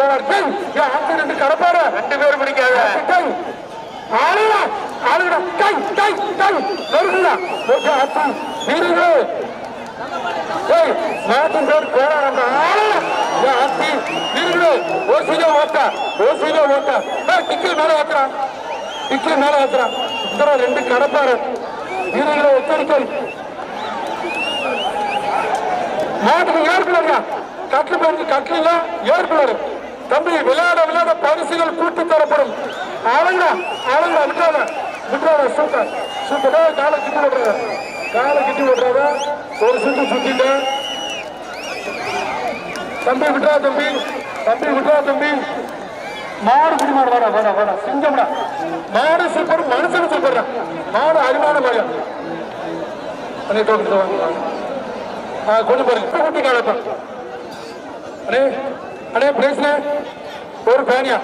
ரெண்டு கடப்பாரு. ரெண்டு பேரும் பிடிக்காத. ஆளுடா ஆளுடா. டேய் டேய் டேய். வருகுடா ஓகே ஆத்து. வீரர்களே டேய் மாத்தின் பேர் போறாங்க ஆளுடா. ஏன் ஆத்தி வீரர்களே ஓசிலே ஓட்டா ஓசிலே ஓட்டா டேய் டிக்கெட் மேல ஏத்துறான் டிக்கெட் மேல ஏத்துறான் இத்தனை ரெண்டு கடப்பாரு. வீரர்களே எச்சரிக்கை மாட்டுக்கு ஏற்கனவே கட்லு பேருக்கு கட்லில ஏற்கனவே தம்பி விளையாட விளையாட பரிசுகள் கூட்டி தரப்படும். ஆளுங்க ஆளுங்க விட்டுறாத. விட்டுறாத சூப்பர். சூப்பரா. காலை கிட்டி விடுறாத காலை கிட்டி விடுறாத ஒரு சுத்து சுத்திட்ட. தம்பி விட்டா தம்பி. தம்பி விட்டா தம்பி. மாடு குடி மாடு வாடா வாடா வாடா. சிங்கம்டா மாடு சூப்பர் மனுஷன் சூப்பர்டா மாடு அருமையான மாடு. அண்ணே தோக்கிட்டு வாங்க. ஆ, கொஞ்சம் பாருங்க கூட்டி காலப்பா அண்ணே. அண்ணே பேசுன ஒரு பேனியா.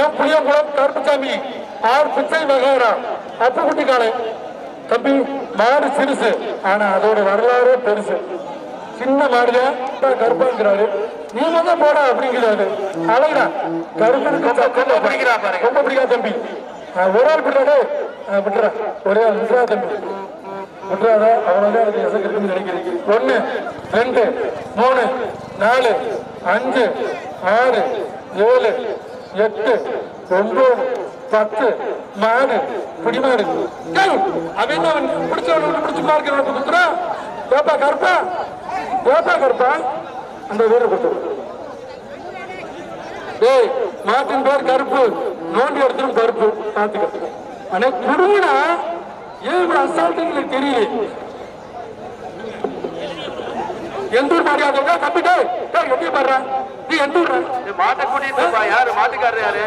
என் புளியங்குளம் கருப்புசாமி ஆர் பிச்சை வகைரா. அப்பு குட்டி காலை தம்பி மாடு சிறுசு. ஆனா அதோட வரலாறு பெருசு. சின்ன மாடுல கருப்பாங்கிறாரு. நீ முதல் போடா அப்படிங்கிறாரு. அழகா கருப்பனுக்கு ரொம்ப பிடிக்காது தம்பி. ஒரு ஆள் விட்டுறாரு விட்டுறா. ஒரே ஆள் விட்டுறா தம்பி. விட்டுறாத. அவ்வளவுதான் எனக்கு எசக்கு இருக்குன்னு நினைக்கிறேன். ஒண்ணு ரெண்டு மூணு. நாலு அஞ்சு ஆறு ஏழு எட்டு ஒன்பது பத்து மாடு பிடிமாடு டேய், அவன் என்ன அவன் பிடிச்சவன் பிடிச்சு மார்க்கிறவன் கொடுத்துறா ஏப்பா கருப்பா? ஏப்பா கருப்பா? அந்த வீர கொடுத்துரு டேய் மாட்டின் பேர் கருப்பு. நோண்டி எடுத்துரும் கருப்பு. பார்த்துக்க. அண்ணே குடுங்கடா ஏன் இப்படி அசால்ட்டுன்னு தெரியல எந்த ஊர் டேய் டேய் எப்படி பாடுற நீ எந்த ஊர் மாட்டை கூட்டிட்டு யாரு? மாட்டுக்காரர் யாரு?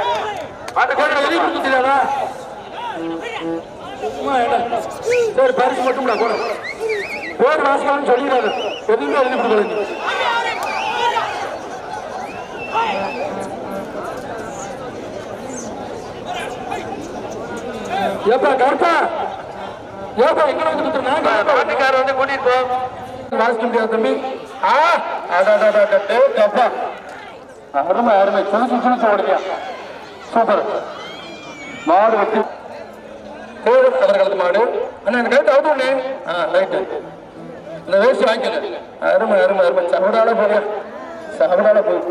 எழுதி கொடுத்துட்டாரா சும்மா என்ன சரி பரிசு மட்டும்டா போட. பேர் வாசிக்கலாம்னு சொல்லிடாது. எதுவுமே எழுதி கொடுக்கல ஏப்பா கருப்பா. ஏப்பா எங்க வந்து கொடுத்துருந்தேன் மாட்டுக்காரர் வந்து கூட்டிட்டு போ. வாசிக்க முடியாது தம்பி ஆ அடடடடடே அருமை அருமை சுழிச்சு சுழிச்சு ஓடுறியா சூப்பர் மாடு வெட்டி கோடு அவர்களது மாடு அண்ணா எனக்கு லைட் அவுட் ஒண்ணு ஆ லைட்டு இந்த வேஸ்ட் வாங்கிக்கல அருமை அருமை அருமை சவடால போறியா சவடால போய்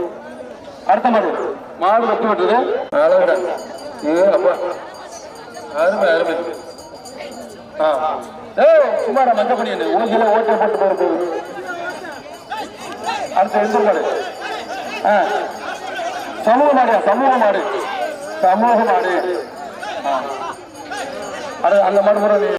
அடுத்த மாடு மாடு வெட்டி விட்டுது அழகுடா ஏ அப்பா அருமை அருமை ஆ ஏய் சும்மாடா மஞ்சள் பண்ணி ஊஞ்சில ஓட்டை போட்டு போற அடுத்த எந்த மாடு ஆ. சமூக மாடியா சமூக மாடு. சமூக மாடு. அது அந்த மாடு கூட